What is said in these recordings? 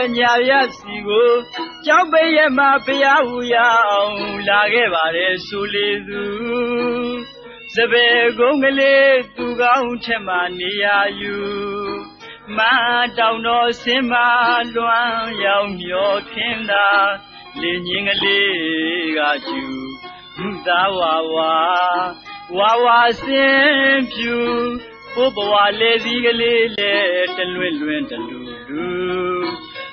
ရဲ့ညာရစီကိုကြောက်ပိတ်ရဲ့မှာဖျားဟူရအောင်လာခဲ့ပါတယ်ဆိုလေသူစပယ်ကုန်းကလေးသူကောင်းထက်မှနေရယူမတောင်တော်စင်မလွမ်းရောက်မျောခင်းသာလင်းငင်းကလေးကကျူမူသားဝါဝါဝါဝါစင်ဖြူဘိုးဘဝလေစည်းကလေးလေတလွင်လွင်တလူလူ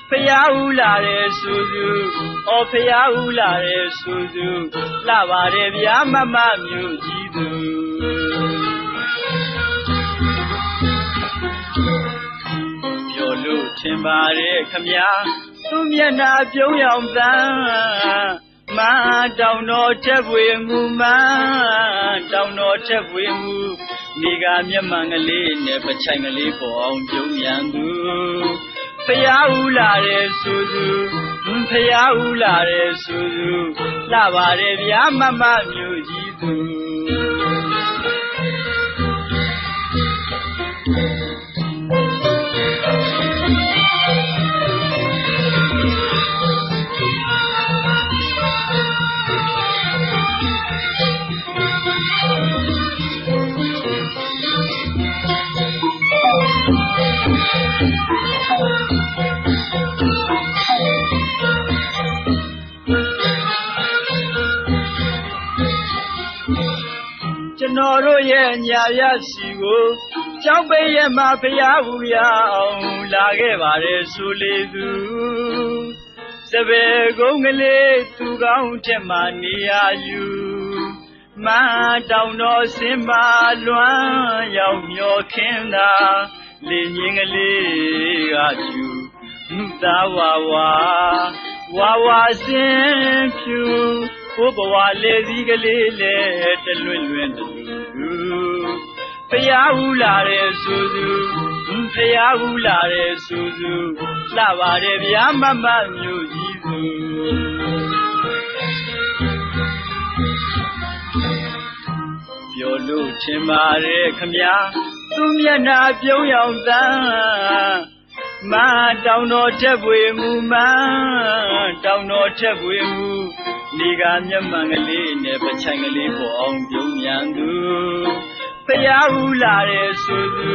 ဖျားဦးလာတဲ့စူစူအော်ဖျားဦးလာတဲ့စူစူလှပါတယ်ဗျာမမမျိုးကြီးသူပြောလို့ထင်ပါတယ်ခမညာသူမျက်နှာပြုံးရောင်သမ်းမတောင်တော်ချက်ပွေမူမတောင်တော်ချက်ပွေမူနေကမျက်မှန်ကလေးနဲ့ပချိုင်ကလေးပေါ်အောင်ပြုံးမြန်သူ ဖျားဦးလာတဲ့စူစူဖျားဦးလာတဲ့စူစူလှပါတယ်ဗျာမမမျိုးကြီးသူ ကျွန်တော်တို့ရဲ့ညာရစီကိုကြောက်ပိတ်ရဲ့မှာဖျားဘူးရအောင်လာခဲ့ပါတယ်ဆိုလေသူစပယ်ကုန်းကလေးသူကောင်းထက်မှနေရယူမတောင်တော်စင်မလွမ်းရောက်မျောခင်းသာလင်းငင်းကလေးကကျူမှုသားဝါဝါဝါဝါစင်ဖြူ ဘိုးဘဝလေစည်းကလေးလေတလွင်လွင်တလူလူဖျားဦးလာတဲ့စူစူဖျားဦးလာတဲ့စူစူလှပါတယ်ဗျာမမမျိုးကြီးသူပြောလို့ထင်ပါတယ်ခမညာသူမျက်နှာပြုံးရောင်သမ်းမတောင်တော်ထက်ပွေမူမတောင်တော်ထက်ပွေမူ နေကမျက်မှန်ကလေးနဲ့ပချိုင်ကလေးပေါ်အောင်ပြုံးမြန်သူဖျားဦးလာတဲ့စူစူ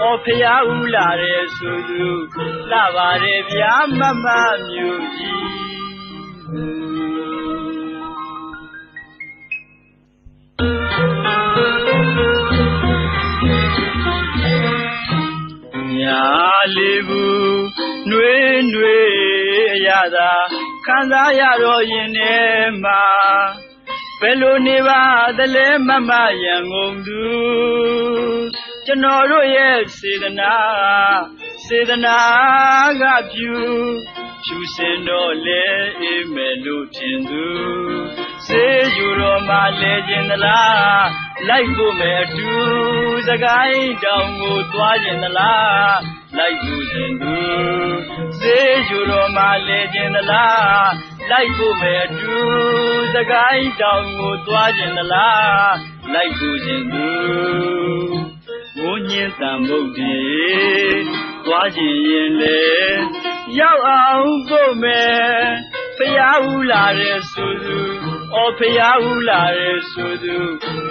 အော်ဖျားဦးလာတဲ့စူစူလှပါတယ်ဗျာမမမျိုးကြီးညာလေးဘူးနှွေးနှွေးအရသာ ခံစားရတော့ရင်ထဲမှာဘယ်လိုနေပါသလဲမမရန်ကုန်သူကျွန်တော်တို့ရဲ့စေတနာစေတနာကဖြူဖြူစင်တော့လေအေးမယ်လို့ထင်သူစေယူ တော်မှလဲခြင်းသလားလိုက်ဖို့မယ်အတူစကိုင်းတောင်ကိုသွားခြင်းသလားလိုက်ဖို့ခြင်းသူစေယူတော်မှလဲခြင်းသလားလိုက်ဖို့မယ်အတူစကိုင်းတောင်ကိုသွားခြင်းသလားလိုက်ဖို့ခြင်းသူငိုညင်းတံမုတ်ဒီသွားခြင်းရင်လေရောက်အောင်ကိုမယ်ဖျားဦးလာတဲ့ဆိုသူ အော်ဖျားဦးလာတဲ့ဆိုသူ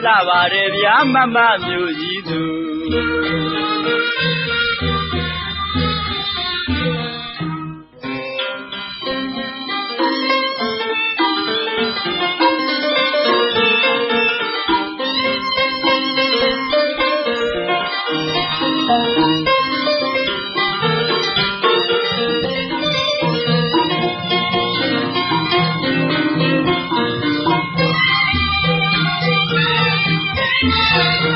လှပါတယ်ဗျာမမမျိုးကြီးသူ Thank you.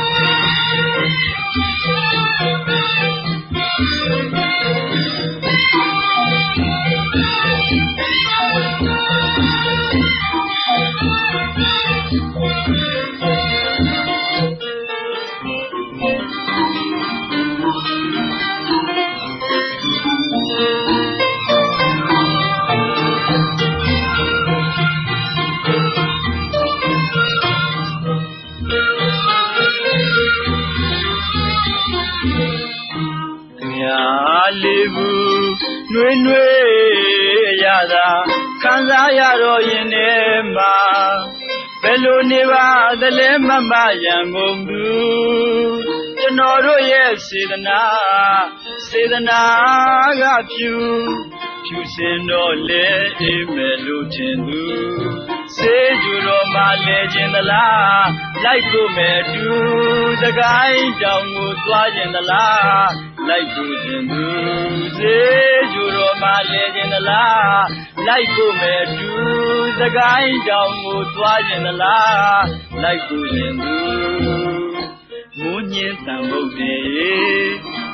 ဘူးနှွေနှွေရတာခံစားရတော့ရင်ထဲမှာဘယ်လိုနေပါသလဲမမရန်ကုန်သူကျွန်တော်တို့ရဲ့စေတနာစေတနာကဖြူဖြူစင်တော့လေအိမ်မယ်လို့ထင်သူစေကြူတော်မှလဲခြင်းသလားလိုက်ဖို့မဲ့တူစကိုင်းတောင်ကိုသွားခြင်းသလား လိုက်ဖို့ခြင်းသူစေကြူတော်မှလဲခြင်းသလားလိုက်ဖို့မဲ့တူစကိုင်းတောင်ကိုသွားခြင်းသလားလိုက်ဖို့ခြင်းသူမူးညင်းတံမုတ်တေ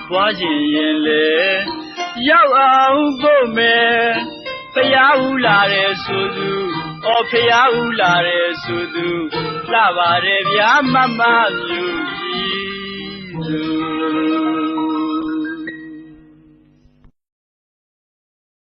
သွားခြင်းရင်လေရောက်အောင်ဖို့မဲ့ဖျားဦးလာတဲ့ဆိုသူအော်ဖျားဦးလာတဲ့ဆိုသူလှပါတယ်ဗျာမမမျိုး